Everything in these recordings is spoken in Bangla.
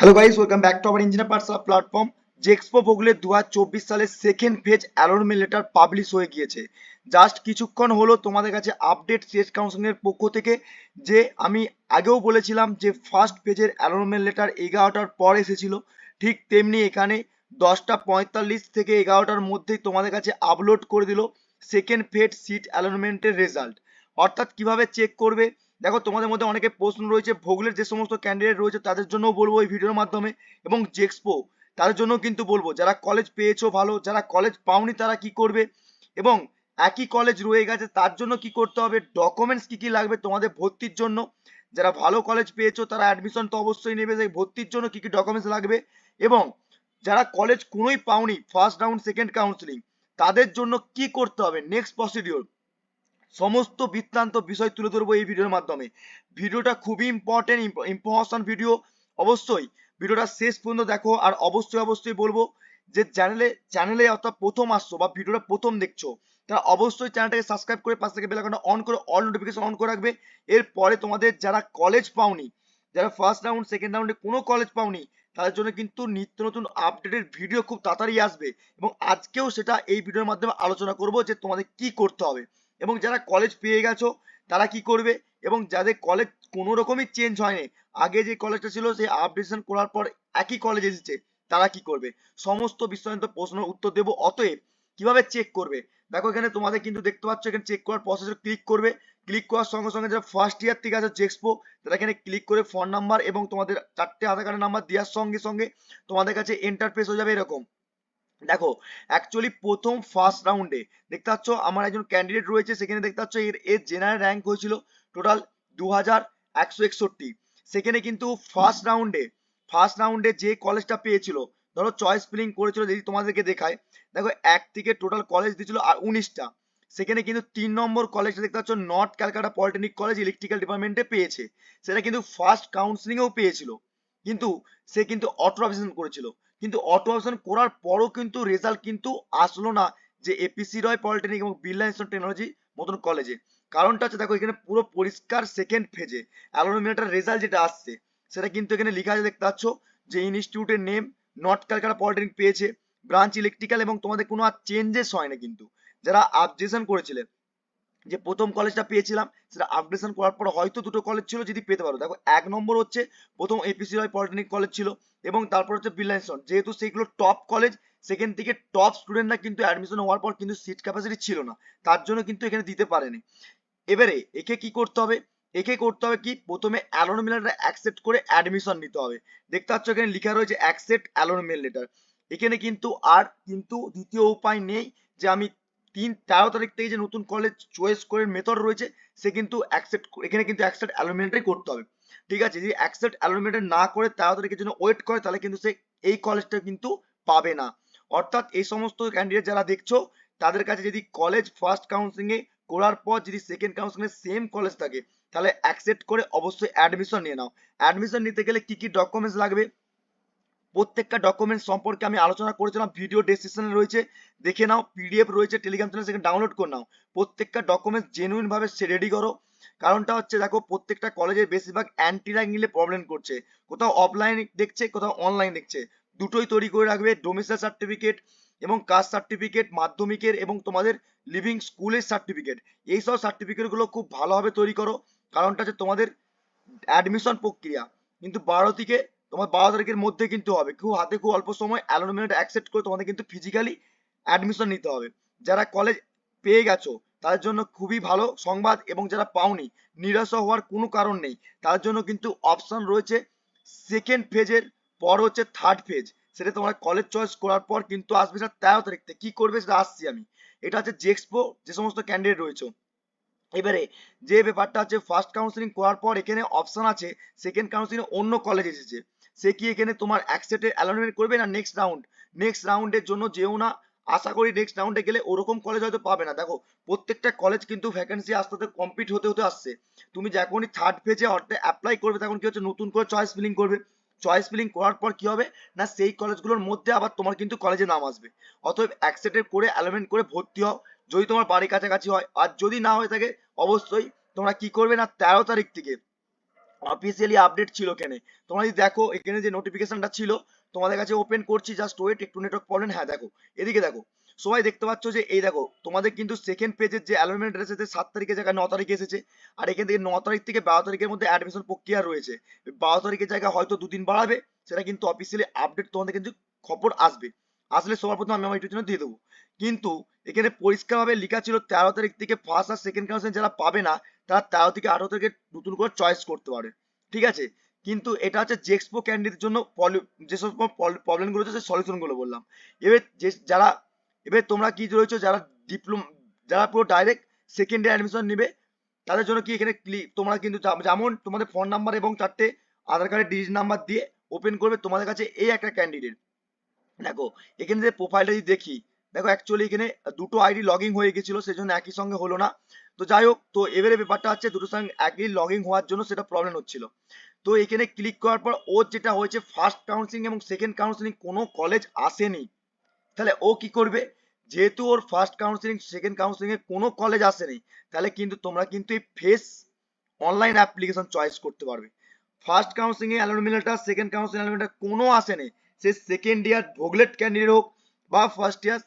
Hello guys welcome back to our engineer personal platform জেক্সপো বগলে দু সালের second phase allotment letter publish হয়ে গিয়েছে। জাস্ট কিছুক্ষণ হলো তোমাদের কাছে আপডেট সিএস কাউন্সিলের পক্ষ থেকে যে আমি আগেও বলেছিলাম যে ফার্স্ট পেজের অ্যালটমেন্ট লেটার এগারোটার পর এসেছিল। ঠিক তেমনি এখানে দশটা পঁয়তাল্লিশ থেকে এগারোটার মধ্যেই তোমাদের কাছে আপলোড করে দিল সেকেন্ড ফেজ সিট অ্যালটমেন্টের রেজাল্ট অর্থাৎ কীভাবে চেক করবে? দেখো, তোমাদের মধ্যে অনেকে প্রশ্ন রয়েছে, ভোগলের যে সমস্ত ক্যান্ডিডেট রয়েছে, তাদের জন্য বলব এই ভিডিওর মাধ্যমে, এবং জেক্সপো তাদের জন্য কিন্তু বলব, যারা কলেজ পেয়েছ ভালো, যারা কলেজ পাওনি তারা কি করবে? এবং একই কলেজ রয়ে গেছে, তার জন্য কি করতে হবে? ডকুমেন্টস কি কি লাগবে তোমাদের ভর্তির জন্য? যারা ভালো কলেজ পেয়েছ, তারা অ্যাডমিশন তো অবশ্যই নেবে, সেই ভর্তির জন্য কি কি ডকুমেন্টস লাগবে? এবং যারা কলেজ কোনোই পাওনি ফার্স্ট রাউন্ড সেকেন্ড কাউন্সিলিং তাদের জন্য কি করতে হবে? নেক্সট প্রসিডিওর সমস্ত বৃত্তান্ত বিষয় তুলে ধরবো এই ভিডিওর মাধ্যমে। ভিডিওটা খুবই ইম্পর্টেন্ট ইম্পর্টেন্ট ভিডিও অবশ্যই ভিডিওটা শেষ পর্যন্ত দেখো আর অবশ্যই অবশ্যই বলব যে চ্যানেলে চ্যানেলে অর্থাৎ প্রথম আসছো বা ভিডিওটা প্রথম দেখছ তারা অবশ্যই চ্যানেলটাকে সাবস্ক্রাইব করে পাশ থেকে বেল আইকনটা অন করে অল নোটিফিকেশন অন করে রাখবে। এরপরে তোমাদের যারা কলেজ পাওনি, যারা ফার্স্ট রাউন্ড সেকেন্ড রাউন্ডে কোনো কলেজ পাওনি, তাদের জন্য কিন্তু নিত্য নতুন আপডেটের ভিডিও খুব তাড়াতাড়ি আসবে। এবং আজকেও সেটা এই ভিডিওর মাধ্যমে আলোচনা করব যে তোমাদের কি করতে হবে। এবং যারা কলেজ পেয়ে গেছো, তারা কি করবে? এবং যাদের কলেজ কোনো রকমই চেঞ্জ হয়নি, আগে যে কলেজটা ছিল, সেই আপডেশন করার পর একই কলেজ এসেছে, তারা কি করবে? সমস্ত বিস্তারিত প্রশ্নের উত্তর দেবো। অতএব, কীভাবে চেক করবে? দেখো এখানে তোমাদের কিন্তু দেখতে পাচ্ছ, এখানে চেক করার প্রসেসে ক্লিক করবে। ক্লিক করার সঙ্গে সঙ্গে যারা ফার্স্ট ইয়ার থেকে আছে জেক্সপো তারা এখানে ক্লিক করে ফোন নাম্বার এবং তোমাদের চারটে আধার কার্ডের নাম্বার দেওয়ার সঙ্গে সঙ্গে তোমাদের কাছে এন্টারফেস হয়ে যাবে এরকম। দেখো অ্যাকচুয়ালি প্রথম ফার্স্ট রাউন্ডে দেখতে পাচ্ছ আমার একজন ক্যান্ডিডেট রয়েছে, সেখানে দেখতে পাচ্ছ এর এর জেনারেল র্যাঙ্ক হয়েছিল টোটাল দু হাজার একশো একষট্টি। সেখানে কিন্তু ফার্স্ট রাউন্ডে ফার্স্ট রাউন্ডে যে কলেজটা পেয়েছিল, ধরো চয়েস ফিলিং করেছিল যদি তোমাদেরকে দেখায়, দেখো এক থেকে টোটাল কলেজ দিয়েছিল আর উনিশটা। সেখানে কিন্তু তিন নম্বর কলেজটা দেখতে পাচ্ছ north Calcutta polytechnic college electrical ডিপার্টমেন্টে পেয়েছে। সেটা কিন্তু ফার্স্ট কাউন্সিলিংয়েও পেয়েছিল। কিন্তু সে কিন্তু অটো করেছিল। কিন্তু অটো অবজেকশন করার পরও কিন্তু রেজাল্ট কিন্তু আসলো না যে এপিসি রয় পলিটেকনিক এবং বিড়লা ইনস্টিটিউট টেকনোলজি মতন কলেজে কারণটা হচ্ছে দেখো, এখানে পুরো পরিষ্কার সেকেন্ড ফেজে অ্যালোনোমিটার রেজাল্ট যেটা আসছে, সেটা কিন্তু এখানে লেখা আছে, দেখতে পাচ্ছ যে ইনস্টিটিউটের নেম নর্থ ক্যালকাটা পলিটেকনিক পেয়েছে। ব্রাঞ্চ ইলেকট্রিক্যাল এবং তোমাদের কোনো আর চেঞ্জেস হয় না কিন্তু। যারা আপডেশন করেছিলেন যে প্রথম কলেজটা পেয়েছিলাম, সেটা আপডেশন করার পর হয়তো দুটো কলেজ ছিল যদি পেতে পারো। দেখো, এক নম্বর হচ্ছে প্রথম এপিসি রয় পলিটেকনিক কলেজ ছিল এবং তারপর হচ্ছে বিড়লা ইনস্টিটিউট যেহেতু সেইগুলো টপ কলেজ সেখান থেকে টপ স্টুডেন্টরা কিন্তু অ্যাডমিশন হওয়ার পর কিন্তু সিট ক্যাপাসিটি ছিল না। তার জন্য কিন্তু এখানে দিতে পারেনি। এবারে একে কি করতে হবে? একে করতে হবে কি? প্রথমে অ্যালোনমেল লেটার অ্যাকসেপ্ট করে অ্যাডমিশন নিতে হবে। দেখতে পাচ্ছ এখানে লেখা রয়েছে অ্যাকসেপ্ট অ্যালোনমেল লেটার এখানে কিন্তু আর কিন্তু দ্বিতীয় উপায় নেই যে আমি তিন তেরো তারিখ থেকে যে নতুন কলেজ চয়েস করে মেথড রয়েছে, সে কিন্তু অ্যাকসেপ্ট এখানে কিন্তু অ্যাকসেপ্ট অ্যালোনমেন্টাই করতে হবে। ঠিক আছে? যদি অ্যাকসেপ্ট অ্যালোনমেন্টার না করে তেরো তারিখের জন্য ওয়েট করে, তাহলে কিন্তু সে এই কলেজটা কিন্তু পাবে না। অর্থাৎ এই সমস্ত ক্যান্ডিডেট যারা দেখছ, তাদের কাছে যদি কলেজ ফার্স্ট কাউন্সিলিং এ করার পর যদি সেকেন্ড কাউন্সিলিং এ সেম কলেজ থাকে, তাহলে অ্যাকসেপ্ট করে অবশ্যই অ্যাডমিশন নিয়ে নাও। অ্যাডমিশন নিতে গেলে কি কি ডকুমেন্টস লাগবে? প্রত্যেকটা ডকুমেন্ট সম্পর্কে আমি আলোচনা করেছিলাম ভিডিও ডেসক্রিপশনে রয়েছে। দেখে নাও পিডিএফ রয়েছে টেলিগ্রাম চ্যানেল সেখানে ডাউনলোড করে নাও। প্রত্যেকটা ডকুমেন্টস জেনুইন ভাবে রেডি করো। কারণটা হচ্ছে, দেখো, প্রত্যেকটা কলেজের বেশিরভাগ অ্যান্টি র্যাঙ্ক নিলে প্রবলেম করছে। কোথাও অফলাইন দেখছে, কোথাও অনলাইন দেখছে। দুটোই তৈরি করে রাখবে ডোমিসাইল সার্টিফিকেট এবং কাস্ট সার্টিফিকেট মাধ্যমিকের এবং তোমাদের লিভিং স্কুলের সার্টিফিকেট এই সব সার্টিফিকেটগুলো খুব ভালোভাবে তৈরি করো। কারণটা হচ্ছে তোমাদের অ্যাডমিশন প্রক্রিয়া। কিন্তু বারো থেকে তোমার বারো তারিখের মধ্যে কিন্তু হবে। খুব হাতে খুব অল্প সময় অ্যালোনমেন্ট অ্যাকসেপ্ট করে তোমাদের কিন্তু ফিজিক্যালি অ্যাডমিশন নিতে হবে। যারা কলেজ পেয়ে গেছো, তাদের জন্য খুবই ভালো সংবাদ এবং যারা পাওনি, নিরাশ হওয়ার কোনো কারণ নেই। তার জন্য কিন্তু অপশন রয়েছে সেকেন্ড ফেজের পর হচ্ছে থার্ড ফেজ সেটা তোমার কলেজ চয়েস করার পর কিন্তু আসবে সেটা তেরো তারিখ থেকে। কি করবে সেটা আসছি আমি। এটা হচ্ছে জেক্সপো যে সমস্ত ক্যান্ডিডেট রয়েছে। এবারে যে ব্যাপারটা আছে ফার্স্ট কাউন্সিলিং করার পর এখানে অপশন আছে সেকেন্ড কাউন্সিলিং অন্য কলেজ এসেছে। সে কি এখানে তোমার অ্যাকসেপ্টে অ্যালোনমেন্ট করবে না নেক্সট রাউন্ড নেক্সট রাউন্ডের জন্য যেও না, আশা করি নেক্সট রাউন্ডে গেলে ওরকম কলেজ হয়তো পাবে না। দেখো, প্রত্যেকটা কলেজ কিন্তু ভ্যাকেন্সি আস্তে আস্তে কমপ্লিট হতে হতে আসছে। তুমি যখনই থার্ড পেজে অর্থে অ্যাপ্লাই করবে, তখন কি হচ্ছে? নতুন করে চয়েস ফিলিং করবে। চয়েস ফিলিং করার পর কি হবে? না, সেই কলেজগুলোর মধ্যে আবার তোমার কিন্তু কলেজে নাম আসবে। অতএব অ্যাকসেপ্টেড করে অ্যালোমেন্ট করে ভর্তি হও। যদি তোমার বাড়ির কাছাকাছি হয়, আর যদি না হয়ে থাকে, অবশ্যই তোমরা কি করবে না? তেরো তারিখ থেকে অফিসিয়ালি আপডেট ছিল কেন। তোমরা যদি দেখো, এখানে যে নোটিফিকেশনটা ছিল, তোমাদের কাছে ওপেন করছি জাস্ট ওয়েট একটু নেটওয়ার্ক প্রবলেম হ্যাঁ দেখো। এদিকে দেখো, সবাই দেখতে পাচ্ছ যে, এই দেখো, তোমাদের কিন্তু সেকেন্ড পেজের যে অ্যালোনমেন্ট এসেছে সাত তারিখের জায়গায় ন তারিখে এসেছে, আর এখান থেকে ন তারিখ থেকে বারো তারিখের মধ্যে অ্যাডমিশন প্রক্রিয়া রয়েছে। বারো তারিখের জায়গায় হয়তো দুদিন বাড়াবে, সেটা কিন্তু অফিসিয়ালি আপডেট তোমাদের কিন্তু খবর আসবে। আসলে সবার প্রথমে আমি আমার ইউটিউব চ্যানেল দিয়ে দেবো। কিন্তু এখানে পরিষ্কারভাবে লেখা ছিল তেরো তারিখ থেকে ফার্স্ট আর সেকেন্ড কাউন্সিলিং যারা পাবে না, তারা তেরো থেকে আঠারো তারিখে নতুন করে চয়েস করতে পারে। ঠিক আছে? কিন্তু এটা হচ্ছে জেক্সপো ক্যান্ডিডেটের জন্য যেসব প্রবলেমগুলো হচ্ছে সলিউশনগুলো বললাম। এবার যে যারা, এবার তোমরা কি রয়েছে যারা ডিপ্লোমা যারা পুরো ডাইরেক্ট সেকেন্ড ইয়ার অ্যাডমিশন নেবে, তাদের জন্য কি এখানে তোমরা কিন্তু যেমন তোমাদের ফোন নাম্বার এবং চারটে আধার কার্ডের ডিজিট নাম্বার দিয়ে ওপেন করবে তোমাদের কাছে এই একটা ক্যান্ডিডেট দেখো, এখানে যে প্রোফাইলটা যদি দেখি দেখো অ্যাকচুয়ালি এখানে দুটো আইডি লগইন হয়ে গেছিল, সেজন্য একই সঙ্গে হলো না। তো যাই হোক, তো এবারে ব্যাপারটা হচ্ছে দুটোর সঙ্গে একই লগইন হওয়ার জন্য সেটা প্রবলেম হচ্ছিল। তো এখানে ক্লিক করার পর ওর যেটা হয়েছে ফার্স্ট কাউন্সিলিং এবং সেকেন্ড কাউন্সিলিং কোনো কলেজ আসেনি। তাহলে ও কি করবে? যেহেতু ওর ফার্স্ট কাউন্সিলিং সেকেন্ড কাউন্সিলিং এ কোনো কলেজ আসেনি, তাহলে কিন্তু তোমরা কিন্তু এই ফেস অনলাইন অ্যাপ্লিকেশন চয়েস করতে পারবে। ফার্স্ট কাউন্সিলিং এ allotment letter second counselling allotment letter কোনো আসেনি। সে সেকেন্ড ইয়ার ভোগলেট ক্যান্ডিডেট হোক বা ফার্স্ট ইয়ার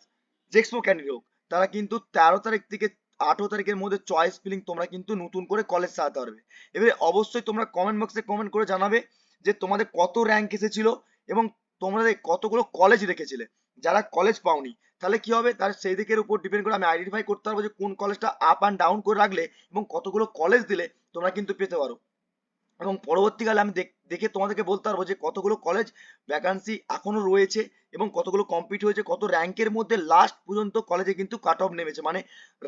জেক্সপো ক্যান্ডিডেট হোক, তারা কিন্তু তেরো তারিখ থেকে আঠেরো তারিখের মধ্যে চয়েস ফিলিং তোমরা কিন্তু নতুন করে কলেজ সাজাতে পারবে। এবারে অবশ্যই তোমরা কমেন্ট বক্সে কমেন্ট করে জানাবে যে তোমাদের কত র্যাঙ্ক এসেছিল এবং তোমাদের কতগুলো কলেজ রেখেছিলে। যারা কলেজ পাওনি, তাহলে কি হবে? তার সেই দিকের উপর ডিপেন্ড করে আমি আইডেন্টিফাই করতে পারব যে কোন কলেজটা আপ অ্যান্ড ডাউন করে রাখলে এবং কতগুলো কলেজ দিলে তোমরা কিন্তু পেতে পারো। এবং পরবর্তীকালে আমি দেখে তোমাদেরকে বলতে পারব যে কতগুলো কলেজ ভ্যাকান্সি এখনও রয়েছে এবং কতগুলো কমপ্লিট হয়েছে, কত র্যাঙ্কের মধ্যে লাস্ট পর্যন্ত কলেজে কিন্তু কাট অফ নেমেছে। মানে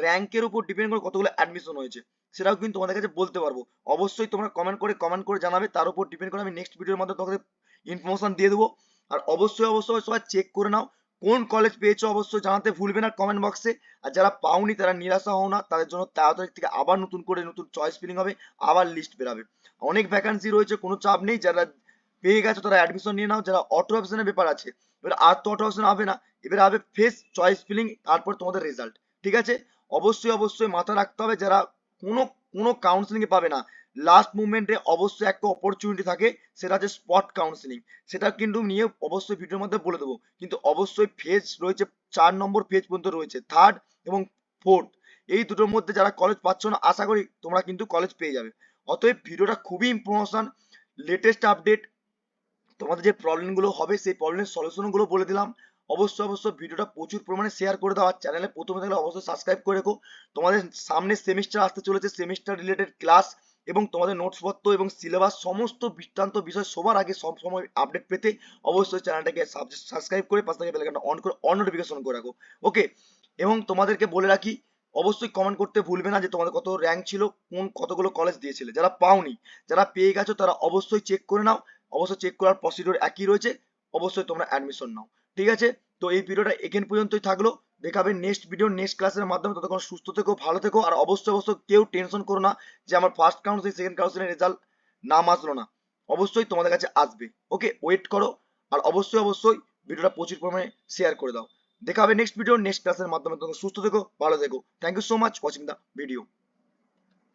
র্যাঙ্কের উপর ডিপেন্ড করে কতগুলো অ্যাডমিশন হয়েছে, সেটাও কিন্তু তোমাদের কাছে বলতে পারব। অবশ্যই তোমরা কমেন্ট করে কমেন্ট করে জানাবে, তার উপর ডিপেন্ড করে আমি নেক্সট ভিডিওর মধ্যে তোমাদের ইনফরমেশন দিয়ে দেবো। আর অবশ্যই অবশ্যই সবাই চেক করে নাও, কোন কলেজ পেয়েছ অবশ্যই জানাতে ভুলবে না কমেন্ট বক্সে আর যারা পাওনি, তারা নিরাশা হও না, তাদের জন্য তেরো তারিখ থেকে আবার নতুন করে নতুন চয়েস ফিলিং হবে, আবার লিস্ট বেরাবে। অনেক ভ্যাকান্সি রয়েছে, কোনো চাপ নেই, যারা পেয়ে গেছো তারা অ্যাডমিশন নিয়ে নাও, যারা অটো অপশনের ব্যাপার আছে, এবার আর তো অটো অপশন হবে না, এবার হবে ফেস চয়েস ফিলিং তারপর তোমাদের রেজাল্ট ঠিক আছে? অবশ্যই অবশ্যই মাথা রাখতে হবে, যারা কোনো কোনো কাউন্সিলিং পাবে না লাস্ট মুভমেন্টে অবশ্যই একটা অপরচুনিটি থাকে, সেটা হচ্ছে স্পট কাউন্সিলিং সেটা কিন্তু নিয়ে অবশ্যই ভিডিওর মধ্যে বলে দেবো, কিন্তু অবশ্যই ফেজ রয়েছে, চার নম্বর ফেজ পর্যন্ত রয়েছে থার্ড এবং ফোর্থ এই দুটোর মধ্যে যারা কলেজ পাচ্ছ না, আশা করি তোমরা কিন্তু কলেজ পেয়ে যাবে। অতএব ভিডিওটা খুবই ইম্পর্টেন্ট লেটেস্ট আপডেট তোমাদের যে প্রবলেমগুলো হবে, সেই প্রবলেমের সলিউশনগুলো বলে দিলাম। অবশ্যই অবশ্যই ভিডিওটা প্রচুর পরিমাণে শেয়ার করে দাও। আর চ্যানেলে প্রথমে থাকলে অবশ্যই সাবস্ক্রাইব করে রেখো। তোমাদের সামনে সেমিস্টার আসতে চলেছে সেমিস্টার রিলেটেড ক্লাস এবং তোমাদের নোটসপত্র এবং সিলেবাস সমস্ত বৃত্তান্ত বিষয় সবার আগে সব সময় আপডেট পেতে অবশ্যই চ্যানেলটাকে সাবস্ক্রাইব করে পাশে থেকে বেলাকানটা অন করে অন নোটিফিকেশন করে রাখো। ওকে এবং তোমাদেরকে বলে রাখি অবশ্যই কমেন্ট করতে ভুলবে না যে তোমাদের কত র্যাঙ্ক ছিল, কোন কতগুলো কলেজ দিয়েছিলে। যারা পাওনি, যারা পেয়ে গেছো, তারা অবশ্যই চেক করে নাও। অবশ্যই চেক করার প্রসিডিওর একই রয়েছে। অবশ্যই তোমরা অ্যাডমিশন নাও। ঠিক আছে? তো এই ভিডিওটা এখান পর্যন্তই থাকল। দেখাবে নেক্সট ভিডিও নেক্সট ক্লাসের মাধ্যমে। ততক্ষণ সুস্থ থেকো, ভালো থেকো। আর অবশ্যই অবশ্যই কেউ টেনশন করো না যে আমার first counselling second counselling result নাম আসলো না। অবশ্যই তোমাদের কাছে আসবে। ওকে ওয়েট করো। আর অবশ্যই অবশ্যই ভিডিওটা প্রচুর পরিমাণে শেয়ার করে দাও। দেখা হবে নেক্সট ভিডিও নেক্সট ক্লাসের মাধ্যমে। তোমরা সুস্থ থেকো, ভালো থেকো। Thank you so much watching the video